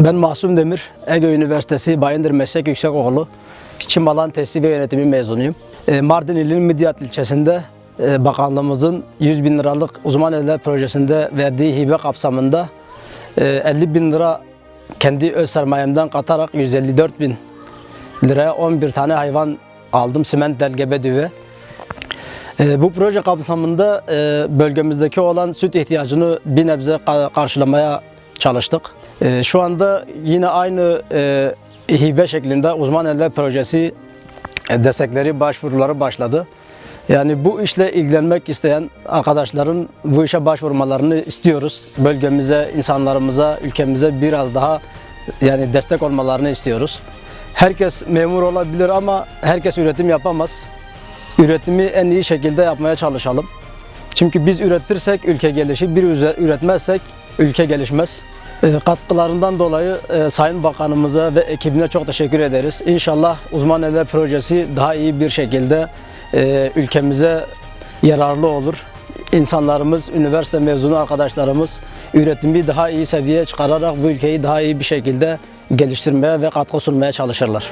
Ben Mahsum Demir, Ege Üniversitesi Bayındır Meslek Yüksekokulu Çimbalan Tesisi ve Yönetimi mezunuyum. E, Mardin ilinin Midyat ilçesinde e, bakanlığımızın 100 bin liralık uzman eller projesinde verdiği hibe kapsamında e, 50 bin lira kendi öz sermayemden katarak 154 bin liraya 11 tane hayvan aldım. Siment, delgebe, düve. E, bu proje kapsamında e, bölgemizdeki olan süt ihtiyacını bir nebze ka- karşılamaya çalıştık. E, şu anda yine aynı e, hibe şeklinde uzman eller projesi e, destekleri, başvuruları başladı. Yani bu işle ilgilenmek isteyen arkadaşların bu işe başvurmalarını istiyoruz. Bölgemize, insanlarımıza, ülkemize biraz daha yani destek olmalarını istiyoruz. Herkes memur olabilir ama herkes üretim yapamaz. Üretimi en iyi şekilde yapmaya çalışalım. Çünkü biz üretirsek ülke gelişir, bir üretmezsek ülke gelişmez. E, Katkılarından dolayı e, Sayın Bakanımıza ve ekibine çok teşekkür ederiz. İnşallah Uzman Eller Projesi daha iyi bir şekilde e, ülkemize yararlı olur. İnsanlarımız, üniversite mezunu arkadaşlarımız üretimi daha iyi seviyeye çıkararak bu ülkeyi daha iyi bir şekilde geliştirmeye ve katkı sunmaya çalışırlar.